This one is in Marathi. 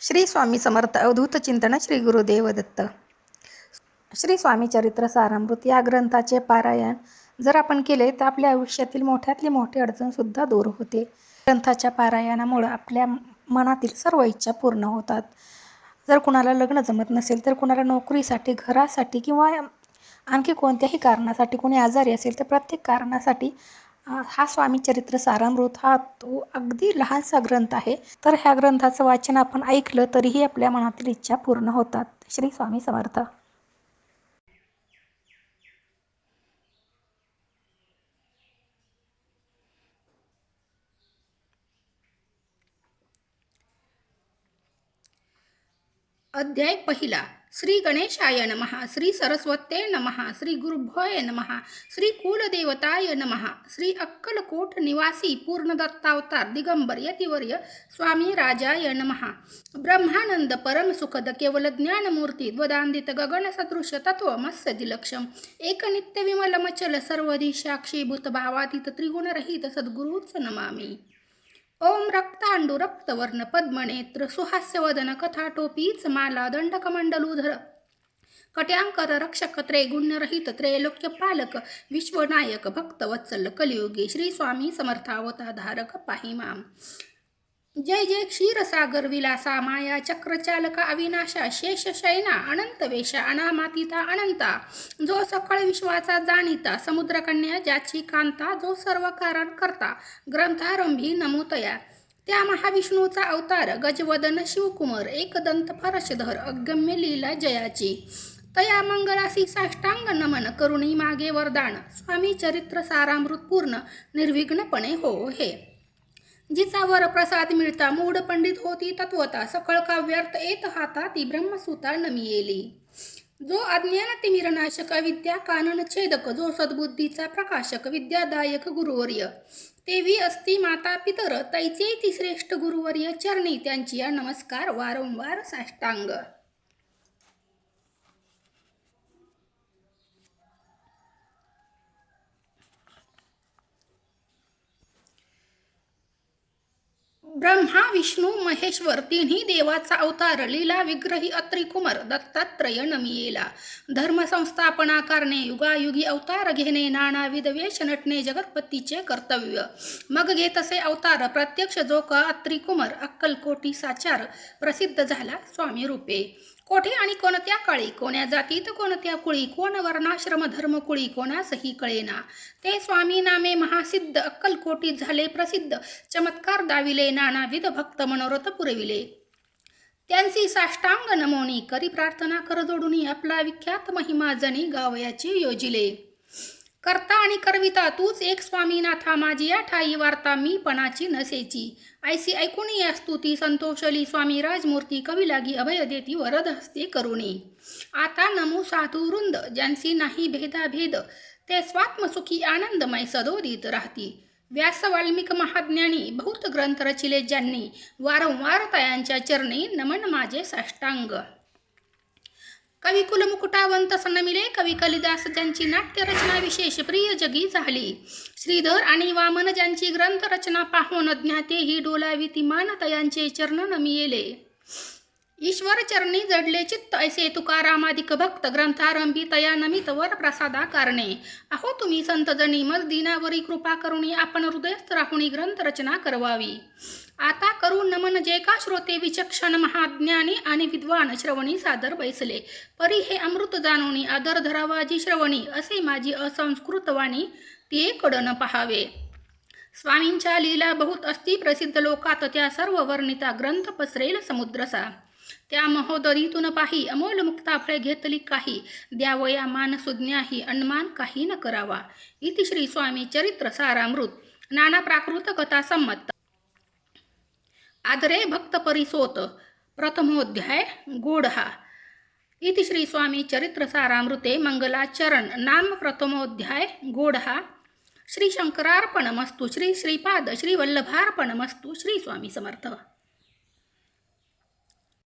श्री स्वामी समर्थ अवधूत चिंतन श्री गुरुदेव दत्त श्री स्वामी चरित्र सारामृत या ग्रंथाचे पारायण जर आपण केले तर आपल्या आयुष्यातील मोठ्यातली मोठी अडचणसुद्धा दूर होते. ग्रंथाच्या पारायणामुळं आपल्या मनातील सर्व इच्छा पूर्ण होतात. जर कुणाला लग्न जमत नसेल तर कुणाला नोकरीसाठी घरासाठी किंवा आणखी कोणत्याही कारणासाठी कोणी आजारी असेल तर प्रत्येक कारणासाठी हा स्वामी चरित्र सारामृत हा तो अगदी लहानसा ग्रंथ आहे. तर ह्या ग्रंथाचं वाचन आपण ऐकलं तरीही आपल्या मनातील इच्छा पूर्ण होतात. श्री स्वामी समर्थ. अध्याय पहिला. श्री गणेशाय नमः श्री सरस्वते नमः श्री गुरुभय नमः श्री कुलदेवताय नमः श्री अक्कलकोट निवासी पूर्णदत्तावतार दिगंबर यतिवर्य स्वामी राजाय नमः। ब्रह्मानंद परम सुखद केवल ज्ञानमूर्ती द्वदांदित गगन सदृश तत्व मत्सदिलक्षम एकनित्य विमल मचल सर्वधी साक्षीभूत भावातीत त्रिगुणरहित सद्गुरूच नमामि। ओम रक्तांडू रक्तवर्ण पद्मनेत्र सुहास्यवदन कथाटोपीच माला दंडकमंडलूधर। कट्यांकर रक्षक त्रैगुण्यरहित त्रैलोक्य पालक विश्वनायक भक्तवत्सल कलियुगे श्री स्वामी समर्थावता धारक पाहि जय जय क्षीरसागर विलासा माया चक्रचालका अविनाशा शेष शयना अनंत वेशा अनामातिता अनंता. जो सकळ विश्वाचा जाणीता समुद्रकन्या ज्याची कांता जो सर्व कारण करता ग्रंथारंभी नमोतया. त्या महाविष्णूचा अवतार गजवदन शिवकुमार एकदंत फरशधर अगम्य लीला जयाची. तया मंगलासी साष्टांग नमन करुणी मागे वरदान. स्वामी चरित्र सारामृत पूर्ण निर्विघ्नपणे हो हे. जिचा वर प्रसाद मिळता मूढ पंडित होती तत्वता सकळ काव्यर्थ येत हाता ती ब्रह्मसुता नमियेली जो अज्ञान तिमिरनाशक विद्या कानन छेदक जो सद्बुद्धीचा प्रकाशक विद्यादायक गुरुवर्य तेवी असती माता पितर तैचे ती श्रेष्ठ गुरुवर्य चरणी त्यांची या नमस्कार वारंवार साष्टांग. ब्रह्मा विष्णू महेश्वर तिन्ही देवाचा अवतार लीला विग्रही अत्रिकुमार दत्तात्रय नमियेला. धर्मसंस्थापना करणे युगायुगी अवतार घेणे नानाविध वेश नटणे जगतपतीचे कर्तव्य. मग घेतसे अवतार प्रत्यक्ष जो का अत्रिकुमार अक्कलकोटी साचार प्रसिद्ध झाला स्वामी रूपे. कोठे आणि कोणत्या काळी? कोण्या जातीत कोणत्या कुळी? कोण वर्णाश्रम धर्मकुळी कोणासही कळेना. ते स्वामी नामे महासिद्ध अक्कलकोटी झाले प्रसिद्ध. चमत्कार दाविले नानाविध भक्त मनोरथ पुरविले. त्यांची साष्टांग नमोनी करी प्रार्थना कर जोडुनी आपला विख्यात महिमा जनी गावयाची योजिले. करता आणि करविता तूच एक स्वामीनाथा माझी या ठाई वार्ता मी पणाची नसेची. ऐसी ऐकून या स्तुती संतोषली स्वामी राजमूर्ती कवी लागी अभय देती वरद हस्ते करुणी. आता नमो साधू वृंद ज्यांची नाही भेदाभेद ते स्वात्मसुखी आनंदमय सदोदित राहती. व्यास वाल्मिक महाज्ञानी बहुत ग्रंथ रचिले ज्यांनी वारंवार तयांच्या चरणी नमन माझे साष्टांग. कवी कुलमुकुटावंत सनमिले कवी कलिदास ज्यांची नाट्यरचना विशेष प्रिय जगी झाली. श्रीधर आणि वामन ज्यांची ग्रंथरचना पाहून ज्ञाते ही डोलावी ती मानतयांचे चरण नमियेले ईश्वर चरणी जडले चित्त ऐसे तुकारामादिक भक्त ग्रंथारंभी तया नमित वर प्रसादा कारणे. अहो तुम्ही संतजनी मग दिनावरी कृपा करुणी आपण हृदयस्थ राहुणी ग्रंथ रचना करवावी. आता करू नमन जे का श्रोते विचक्षण महाज्ञानी आणि विद्वान श्रवणी सादर बैसले. परी हे अमृत जाणवणी आदर धरावाजी श्रवणी असे माझी असंस्कृत वाणी ते कडन पहावे. स्वामींच्या लीला बहुत अस्ति प्रसिद्ध लोकात त्या सर्व वर्णिता ग्रंथ पसरेल समुद्रसा. त्या महोदरीतून पाही अमोल मुक्ता फळे घेतली काही. द्यावया मान सुज्ञाही अनमान काही न करावा. इति श्री स्वामी चरित्र सारामृत. नाना प्राकृत कथा संमत. आदरे भक्त परिसोत. प्रथमोध्याय गोढा इति श्री स्वामी चरित्र सारामृते मंगलाचरण. नाम प्रथमोध्याय गोढा श्री शंकरार्पणमस्तु. श्री श्रीपाद श्री वल्लभार्पणमस्तु. श्री स्वामी समर्थ.